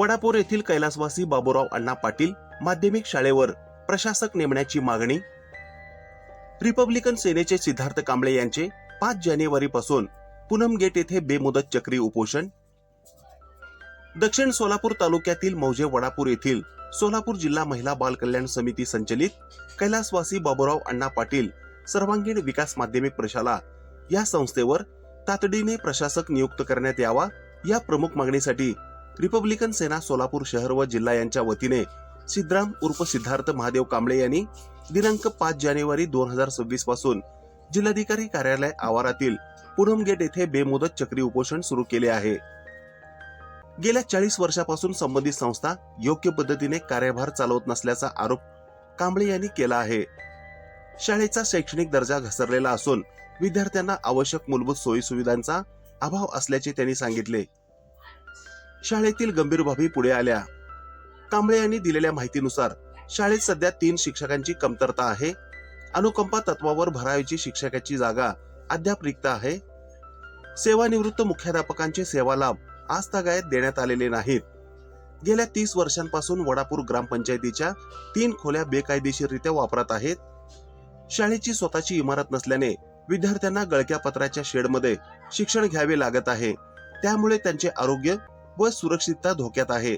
वडापूर येथील कैलासवासी बाबूराव अण्णा पाटील माध्यमिक शाळेवर प्रशासक नेमण्याची मागणी. रिपब्लिकन सेनेचे सिद्धार्थ कांबळे यांचे पाच जानेवारी पासून पूनम गेट येथे बेमुदत चक्री उपोषण. दक्षिण सोलापूर तालुक्यातील मौजे वडापूर येथील सोलापूर जिल्हा महिला बाल कल्याण समिती संचलित कैलासवासी बाबूराव अण्णा पाटील सर्वांगीण विकास माध्यमिक प्रशाला या संस्थेवर तातडीने प्रशासक नियुक्त करण्यात यावा या प्रमुख मागणीसाठी रिपब्लिकन सेना सोलापूर शहर व जिल्हा यांच्या वतीने सिद्धराम उर्फ सिद्धार्थ महादेव कांबळे यांनी दिनांक पाच जानेवारी दोन हजार सव्वीसपासून जिल्हाधिकारी कार्यालय आवारातील पुनम गेट येथे बेमुदत चक्री उपोषण सुरू केले आहे. गेल्या चाळीस वर्षापासून संबंधित संस्था योग्य पद्धतीने कार्यभार चालवत नसल्याचा आरोप कांबळे यांनी केला आहे. शाळेचा शैक्षणिक दर्जा घसरलेला असून विद्यार्थ्यांना आवश्यक मूलभूत सोयी सुविधांचा अभाव असल्याचे त्यांनी सांगितले. शाळेतील गंभीर बाबी पुढे आल्या. कांबळे यांनी दिलेल्या माहितीनुसार शाळेत सध्या तीन शिक्षकांची कमतरता आहे. अनुकंपा तत्वावर भरावीची शिक्षकाची जागा अद्याप रिक्त आहे. सेवानिवृत्त मुख्याध्यापकांचे सेवा लाभ आजतागायत देण्यात आलेले नाहीत. गेल्या तीस वर्षांपासून वडापूर ग्रामपंचायतीच्या तीन खोल्या बेकायदेशीररित्या वापरत आहेत. शाळेची स्वतःची इमारत नसल्याने विद्यार्थ्यांना गळक्या पत्राच्या शेडमध्ये शिक्षण घ्यावे लागत आहे. त्यामुळे त्यांचे आरोग्य व सुरक्षितता धोक्यात आहे.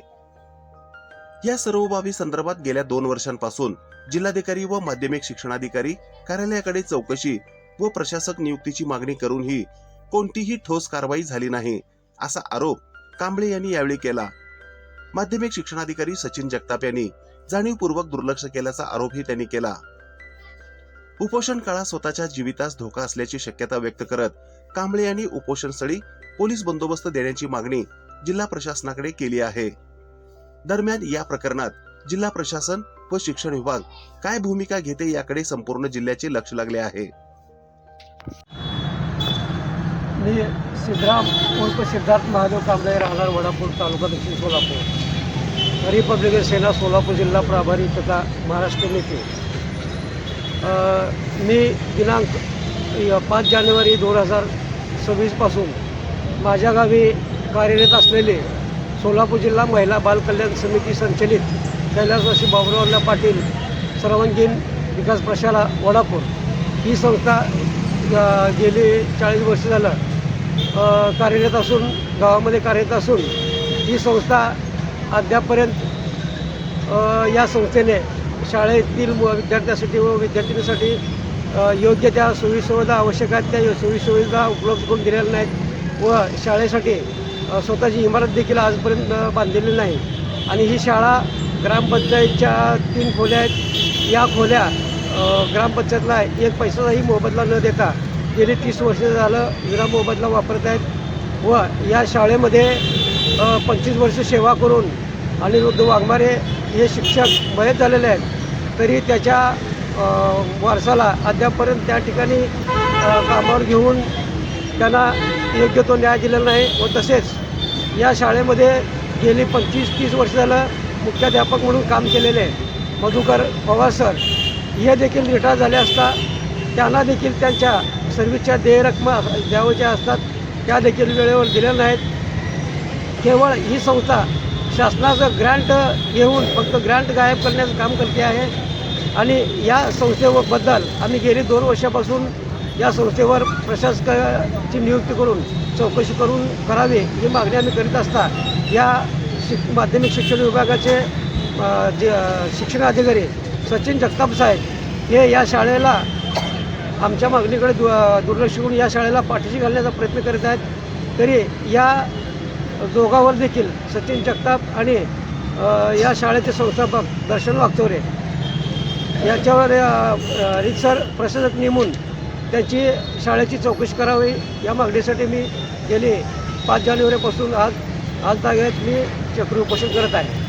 या सर्व बाबी संदर्भात गेल्या दोन वर्षांपासून जिल्हाधिकारी व माध्यमिक शिक्षणाधिकारी कार्यालयाकडे चौकशी व प्रशासक नियुक्तीची मागणी करूनही कोणतीही ठोस कारवाई झाली नाही असा आरोप कांबळे यांनी यावेळी केला. माध्यमिक शिक्षणाधिकारी सचिन जगताप यांनी जाणीवपूर्वक दुर्लक्ष केल्याचा आरोपही त्यांनी केला. उपोषण काळात स्वतःच्या जीवितास धोका असल्याची शक्यता व्यक्त करत कांबळे यांनी उपोषणस्थळी पोलीस बंदोबस्त देण्याची मागणी जिल्हा प्रशासनाकडे केली आहे. दरम्यान या प्रकरणात जिल्हा प्रशासन व शिक्षण विभाग काय भूमिका घेते याकडे संपूर्ण जिल्ह्याचे लक्ष लागले आहे. मी सिद्धराम उर्फ सिद्धार्थ महादेव कांबळे राहणार वडापूर तालुका दक्षिण सोलापूर. रिपब्लिकन सेना सोलापूर जिल्हा प्रभारी तथा महाराष्ट्र नेते. मी दिनांक पाच जानेवारी दोन हजार सव्वीसपासून माझ्या गावी कार्यरत असलेले सोलापूर जिल्हा महिला बालकल्याण समिती संचलित कैलासवासी बाबुरावला पाटील सर्वांगीण विकास प्रशाला वडापूर. ही संस्था गेली चाळीस वर्ष झालं कार्यरत असून गावामध्ये कार्यरत असून ही संस्था अद्यापपर्यंत या संस्थेने शाळेतील मु- विद्यार्थ्यांसाठी व विद्यार्थिनीसाठी योग्य त्या सोयीसुविधा आवश्यक आहेत. त्या सोयीसुविधा उपलब्ध करून दिलेल्या नाहीत व शाळेसाठी स्वतःची इमारत देखील आजपर्यंत बांधलेली नाही. आणि ही शाळा ग्रामपंचायतच्या तीन खोल्या आहेत. या खोल्या ग्रामपंचायतला एक पैसाचाही मोबदला न देता गेली तीस वर्ष झालं विना मोबदला वापरत आहेत व या शाळेमध्ये पंचवीस वर्ष सेवा करून अनिरुद्ध वाघमारे हे शिक्षक बरेच झालेले आहेत. तरी त्याच्या वारसाला अद्यापपर्यंत त्या ठिकाणी कामावर घेऊन त्यांना योग्य तो न्याय दिलेला नाही व तसेच या शाळेमध्ये गेली पंचवीस तीस वर्ष झालं मुख्याध्यापक म्हणून काम केलेले मधुकर पवार सर हे देखील रिटायर झाले असता त्यांना देखील त्यांच्या सर्व्हिसच्या देय रकमा द्यावयाच्या असतात त्या देखील वेळेवर दिलेल्या नाहीत. केवळ ही संस्था शासनाचं ग्रँट घेऊन फक्त ग्रँट गायब करण्याचं काम करते आहे. आणि या संस्थेबद्दल आम्ही गेली दोन वर्षापासून या संस्थेवर प्रशासकाची नियुक्ती करून चौकशी करून करावी ही मागणी आम्ही करीत असता या शिक माध्यमिक शिक्षण विभागाचे जे शिक्षण अधिकारी सचिन जगताप साहेब हे या शाळेला आमच्या मागणीकडे दु दुर्लक्ष करून या शाळेला पाठीशी घालण्याचा प्रयत्न करीत आहेत. तरी या दोघांवर देखील सचिन जगताप आणि या शाळेचे संस्थापक दर्शन वागतोरे याच्यावर रितसर प्रशासक नेमून त्यांची शाळेची चौकशी करावी या मागणीसाठी मी गेली. पाच जानेवारीपासून आज आज जागेत मी चक्र उपोषण करत आहे.